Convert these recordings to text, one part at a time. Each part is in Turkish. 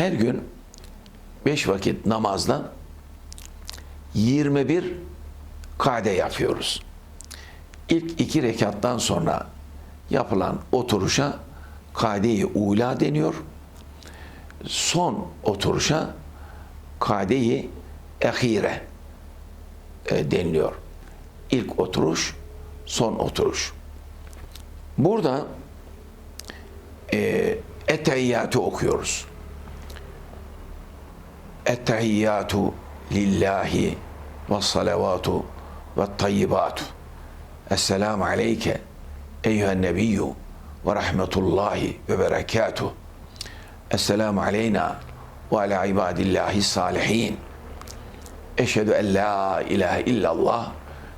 her gün beş vakit namazda 21 kade yapıyoruz. İlk iki rekattan sonra yapılan oturuşa kade-i ula deniyor. Son oturuşa kade-i ehire e, deniliyor. İlk oturuş, son oturuş. Burada e, ettehiyyatı okuyoruz. Ettehiyyatu lillahi ve salavatu ve tayyibatu. Esselamu aleyke eyyühen nebiyyü ve rahmetullahi ve berekatuhu. Esselamu aleyna ve ala ibadillahi salihin. Eşhedü en la ilahe illallah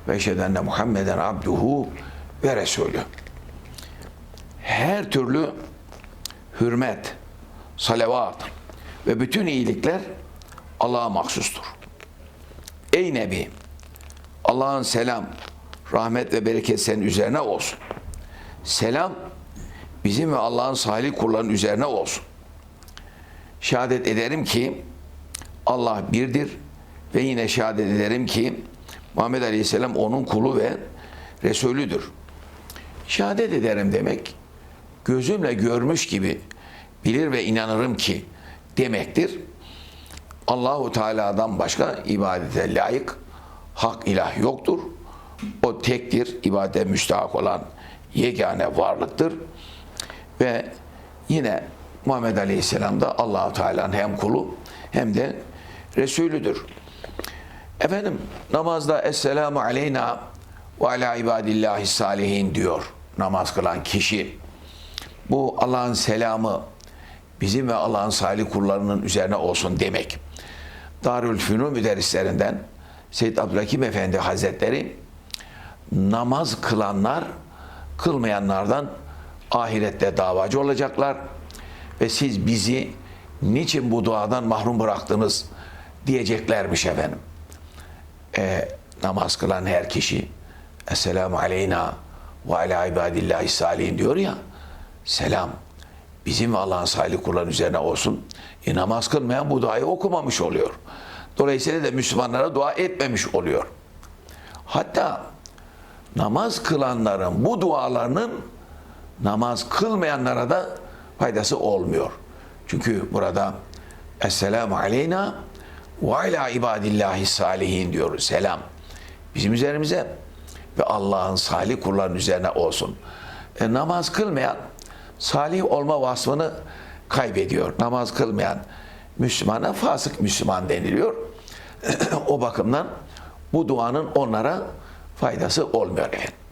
ve eşhedü enne Muhammeden abduhu ve resulü. Her türlü hürmet, salavat ve bütün iyilikler Allah'a mahsustur. Ey Nebi, Allah'ın selam, rahmet ve bereket senin üzerine olsun. Selam bizim ve Allah'ın salih kulların üzerine olsun. Şehadet ederim ki Allah birdir ve yine şehadet ederim ki Muhammed Aleyhisselam onun kulu ve Resulüdür. Şehadet ederim demek gözümle görmüş gibi bilir ve inanırım ki demektir. Allahu Teala'dan başka ibadete layık hak ilah yoktur. O tektir, ibadete müstahak olan yegane varlıktır. Ve yine Muhammed Aleyhisselam da Allahu Teala'nın hem kulu hem de Resulüdür. Efendim namazda Esselamu Aleyna ve ala ibadillahi salihin diyor namaz kılan kişi. Bu Allah'ın selamı bizim ve Allah'ın salih kullarının üzerine olsun demek. Darül Fünun müderrislerinden Seyyid Abdülhakim Efendi Hazretleri namaz kılanlar kılmayanlardan ahirette davacı olacaklar ve siz bizi niçin bu duadan mahrum bıraktınız diyeceklermiş efendim. E, namaz kılan her kişi Esselamu aleyna ve ala ibadillahi salihin diyor ya selam bizim Allah'ın salih kulların üzerine olsun. E, namaz kılmayan bu duayı okumamış oluyor. Dolayısıyla da Müslümanlara dua etmemiş oluyor. Hatta namaz kılanların bu dualarının namaz kılmayanlara da faydası olmuyor. Çünkü burada Esselamu aleyna ve ala ibadillahi salihin diyoruz. Selam. Bizim üzerimize ve Allah'ın salih kullarının üzerine olsun. E, namaz kılmayan salih olma vasfını kaybediyor. Namaz kılmayan Müslümana fasık Müslüman deniliyor. o bakımdan bu duanın onlara faydası olmuyor efendim.